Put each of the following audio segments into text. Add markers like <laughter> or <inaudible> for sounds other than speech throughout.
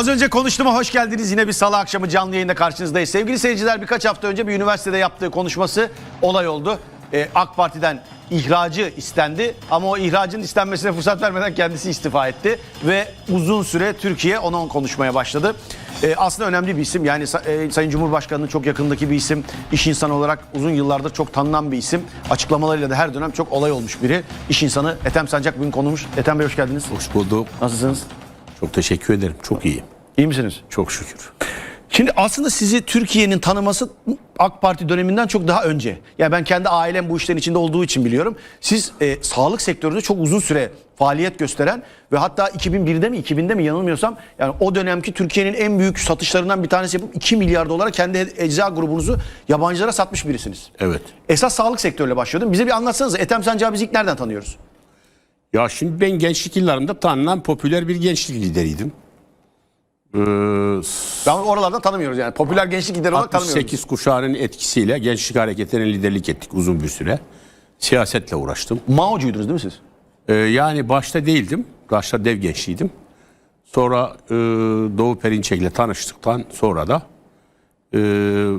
Az önce konuştuğuma hoş geldiniz. Yine bir salı akşamı canlı yayında karşınızdayız. Sevgili seyirciler birkaç hafta önce bir üniversitede yaptığı konuşması olay oldu. Ee, AK Parti'den ihracı istendi ama o ihracın istenmesine fırsat vermeden kendisi istifa etti. Ve uzun süre Türkiye ona konuşmaya başladı. Ee, aslında önemli bir isim. Yani e, Sayın Cumhurbaşkanı'nın çok yakındaki bir isim. İş insanı olarak uzun yıllardır çok tanınan bir isim. Açıklamalarıyla da her dönem çok olay olmuş biri. İş insanı Ethem Sancak bugün konumuz. Ethem Bey hoş geldiniz. Hoş bulduk. Nasılsınız? Çok teşekkür ederim. Çok iyiyim. İyi misiniz? Çok şükür. Şimdi aslında sizi Türkiye'nin tanıması AK Parti döneminden çok daha önce. Yani ben kendi ailem bu işlerin içinde olduğu için biliyorum. Siz e, sağlık sektöründe çok uzun süre faaliyet gösteren ve hatta 2001'de mi 2000'de mi yanılmıyorsam yani o dönemki Türkiye'nin en büyük satışlarından bir tanesi yapıp 2 milyar dolara kendi ecza grubunuzu yabancılara satmış birisiniz. Evet. Esas sağlık sektörüyle başlıyordum. Bize bir anlatsanız Ethem Sancak'ı biz ilk nereden tanıyoruz? Ya şimdi ben gençlik yıllarımda tanınan popüler bir gençlik lideriydim. Ee, Ben oralardan tanımıyoruz yani. Popüler gençlik lideri olarak tanımıyoruz. 68 kuşağının etkisiyle gençlik hareketlerine liderlik ettik uzun bir süre. Siyasetle uğraştım. Mao'cuydunuz değil mi siz? Ee, yani başta değildim. Başta dev gençliydim. Sonra e, Doğu Perinçek'le tanıştıktan sonra da e,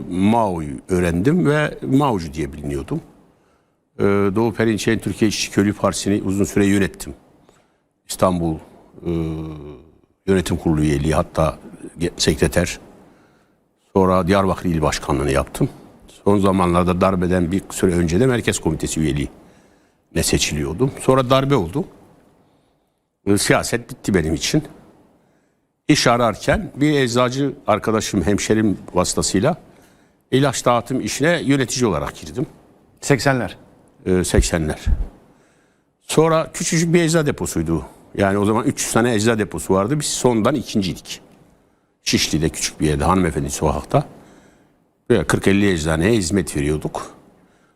Mao'yu öğrendim ve Mao'cu diye biliniyordum. E, Doğu Perinçek'in Türkiye İşçi Köylü Partisi'ni uzun süre yönettim. İstanbul e, Yönetim Kurulu üyeliği hatta sekreter. Sonra Diyarbakır İl Başkanlığı'nı yaptım. Son zamanlarda darbeden bir süre önce de Merkez Komitesi üyeliği ne seçiliyordum. Sonra darbe oldu. E, Siyaset bitti benim için. İş ararken bir eczacı arkadaşım, hemşerim vasıtasıyla ilaç dağıtım işine yönetici olarak girdim. 80'ler. E, 80'ler. Sonra küçücük bir ecza deposuydu. Yani o zaman 300 tane ecza deposu vardı. Biz sondan ikinciydik. Şişli'de küçük bir yerde hanımefendi sokakta. Böyle 40-50 eczaneye hizmet veriyorduk.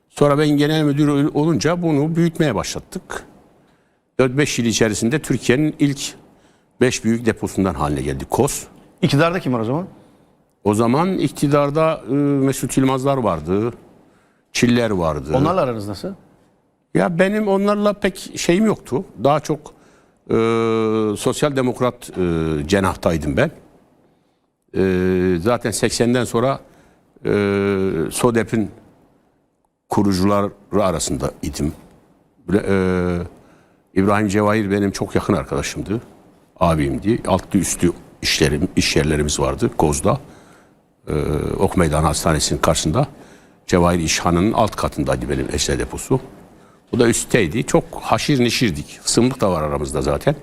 Sonra ben genel müdür olunca bunu büyütmeye başlattık. 4-5 yıl içerisinde Türkiye'nin ilk 5 büyük deposundan haline geldi. KOS. İktidarda kim var o zaman? O zaman iktidarda e, Mesut Yılmazlar vardı. Çiller vardı. Onlarla aranız nasıl? Ya benim onlarla pek şeyim yoktu. Daha çok e, sosyal demokrat e, cenahtaydım ben. E, zaten 80'den sonra e, SODEP'in kurucuları arasında idim. E, İbrahim Cevahir benim çok yakın arkadaşımdı. Abimdi. Altlı üstü işlerim, iş yerlerimiz vardı Koz'da. E, Ok Meydanı Hastanesi'nin karşısında. Cevahir İşhan'ın alt katındaydı benim eşle deposu. Bu da üstteydi. Çok haşir neşirdik. Sımlık da var aramızda zaten.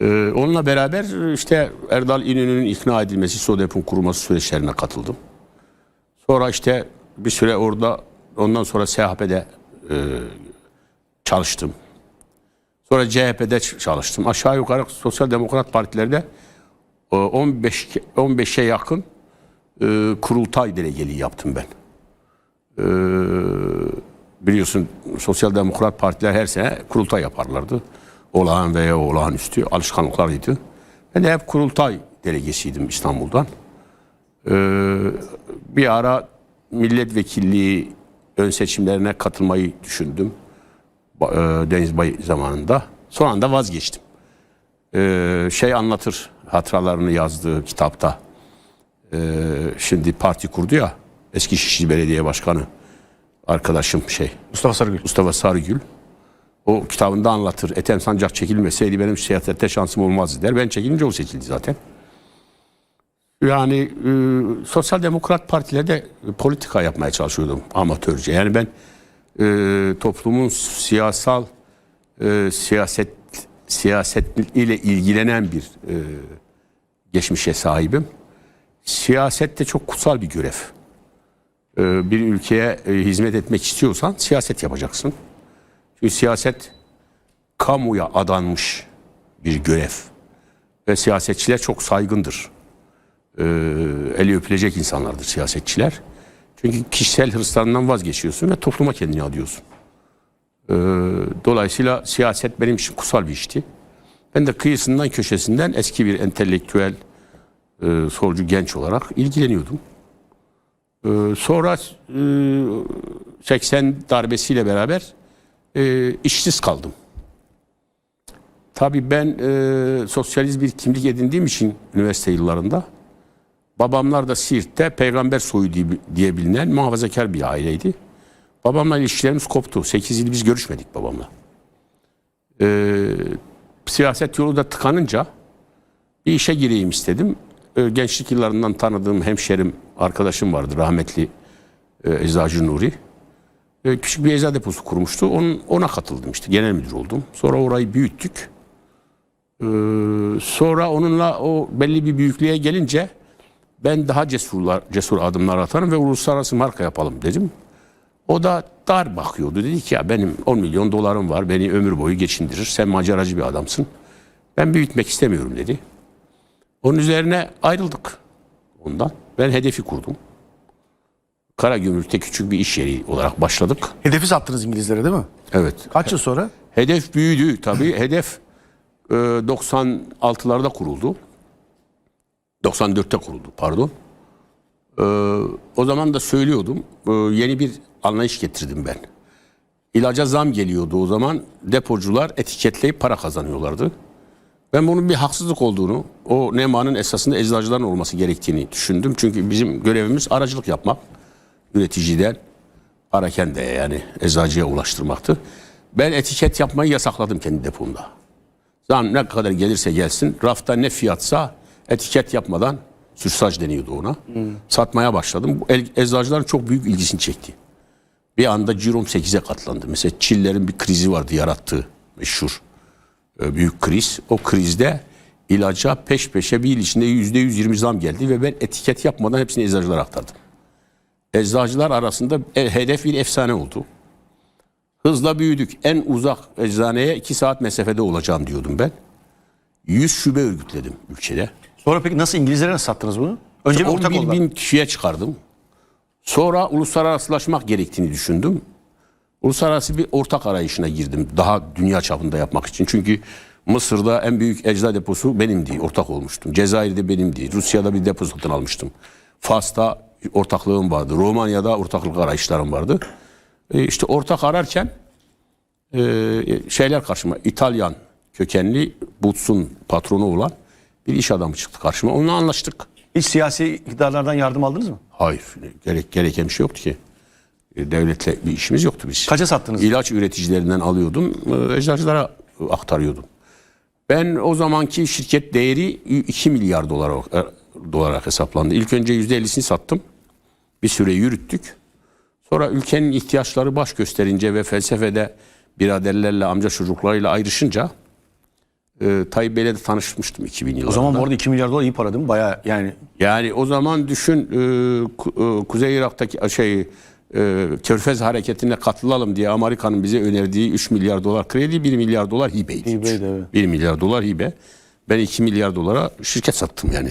Ee, onunla beraber işte Erdal İnönü'nün ikna edilmesi, SODEP'in kurulması süreçlerine katıldım. Sonra işte bir süre orada, ondan sonra SHP'de e, çalıştım. Sonra CHP'de çalıştım. Aşağı yukarı Sosyal Demokrat Partilerde e, 15 15'e yakın e, kurultay delegeliği yaptım ben biliyorsun Sosyal Demokrat Partiler her sene kurultay yaparlardı. Olağan veya olağanüstü alışkanlıklarıydı. Ben de hep kurultay delegesiydim İstanbul'dan. Ee, bir ara milletvekilliği ön seçimlerine katılmayı düşündüm. Ba- e, Deniz Bay zamanında. Son anda vazgeçtim. Ee, şey anlatır hatıralarını yazdığı kitapta. Ee, şimdi parti kurdu ya eski Şişli Belediye Başkanı arkadaşım şey Mustafa Sarıgül. Mustafa Sarıgül o kitabında anlatır. Ethem Sancak çekilmeseydi benim siyasette şansım olmazdı der. Ben çekilince o seçildi zaten. Yani e, Sosyal Demokrat Parti'de politika yapmaya çalışıyordum amatörce. Yani ben e, toplumun siyasal e, siyaset siyaset ile ilgilenen bir e, geçmişe sahibim. Siyasette çok kutsal bir görev bir ülkeye e, hizmet etmek istiyorsan siyaset yapacaksın. Çünkü siyaset kamuya adanmış bir görev. Ve siyasetçiler çok saygındır. E, eli öpülecek insanlardır siyasetçiler. Çünkü kişisel hırslarından vazgeçiyorsun ve topluma kendini adıyorsun. E, dolayısıyla siyaset benim için kutsal bir işti. Ben de kıyısından köşesinden eski bir entelektüel e, solcu genç olarak ilgileniyordum. Ee, Sonra e, 80 darbesiyle beraber e, işsiz kaldım. Tabii ben e, sosyalist bir kimlik edindiğim için üniversite yıllarında babamlar da Siirt'te peygamber soyu diye, bilinen muhafazakar bir aileydi. Babamla ilişkilerimiz koptu. 8 yıl biz görüşmedik babamla. E, siyaset yolu da tıkanınca bir işe gireyim istedim. E, gençlik yıllarından tanıdığım hemşerim, arkadaşım vardı rahmetli e, Eczacı Nuri. E, küçük bir eczacı deposu kurmuştu. Onun, ona katıldım işte. Genel müdür oldum. Sonra orayı büyüttük. Ee, sonra onunla o belli bir büyüklüğe gelince ben daha cesurlar, cesur adımlar atarım ve uluslararası marka yapalım dedim. O da dar bakıyordu. Dedi ki ya benim 10 milyon dolarım var. Beni ömür boyu geçindirir. Sen maceracı bir adamsın. Ben büyütmek istemiyorum dedi. Onun üzerine ayrıldık ondan. Ben hedefi kurdum. Karagümrük'te küçük bir iş yeri olarak başladık. Hedefi sattınız İngilizlere değil mi? Evet. Kaç yıl sonra? Hedef büyüdü tabii. <laughs> Hedef e, 96'larda kuruldu. 94'te kuruldu pardon. E, o zaman da söylüyordum. e, yeni bir anlayış getirdim ben. İlaca zam geliyordu o zaman. Depocular etiketleyip para kazanıyorlardı. Ben bunun bir haksızlık olduğunu, o nemanın esasında eczacıların olması gerektiğini düşündüm. Çünkü bizim görevimiz aracılık yapmak. Üreticiden parakendeye yani eczacıya ulaştırmaktı. Ben etiket yapmayı yasakladım kendi depomda. Zam ne kadar gelirse gelsin rafta ne fiyatsa etiket yapmadan sürsaj deniyordu ona. Satmaya başladım. Bu eczacıların çok büyük ilgisini çekti. Bir anda cirom 8'e katlandı. Mesela Çillerin bir krizi vardı yarattığı meşhur büyük kriz. O krizde ilaca peş peşe bir yıl içinde %120 zam geldi ve ben etiket yapmadan hepsini eczacılara aktardım. Eczacılar arasında e, hedef bir efsane oldu. Hızla büyüdük. En uzak eczaneye 2 saat mesafede olacağım diyordum ben. 100 şube örgütledim ülkede. Sonra peki nasıl İngilizlere nasıl sattınız bunu? Önce bir ortak 11 oldular. bin kişiye çıkardım. Sonra uluslararasılaşmak gerektiğini düşündüm. Uluslararası bir ortak arayışına girdim. Daha dünya çapında yapmak için. Çünkü Mısır'da en büyük ecza deposu benimdi. Ortak olmuştum. Cezayir'de benimdi. Rusya'da bir depo satın almıştım. Fas'ta ortaklığım vardı. Romanya'da ortaklık arayışlarım vardı. E, işte ortak ararken e, şeyler karşıma. İtalyan kökenli Boots'un patronu olan bir iş adamı çıktı karşıma. Onunla anlaştık. Hiç siyasi iktidarlardan yardım aldınız mı? Hayır. Gerek, gereken bir şey yoktu ki. E, Devletle bir işimiz yoktu biz. Kaça sattınız? İlaç üreticilerinden alıyordum. e, Eczacılara aktarıyordum. Ben o zamanki şirket değeri 2 milyar dolar e, dolara hesaplandı. İlk önce %50'sini sattım. Bir süre yürüttük. Sonra ülkenin ihtiyaçları baş gösterince ve felsefede biraderlerle, amca çocuklarıyla ayrışınca e, Tayyip Bey'le de tanışmıştım 2000 yılında. O zaman bu arada 2 milyar dolar iyi para değil mi? Baya yani Yani o zaman düşün e, Kuzey Irak'taki şey e, Körfez hareketine katılalım diye Amerika'nın bize önerdiği 3 milyar dolar kredi 1 milyar dolar hibeydi. Hibeydi, evet. 1 milyar dolar hibe. Ben 2 milyar dolara şirket sattım yani.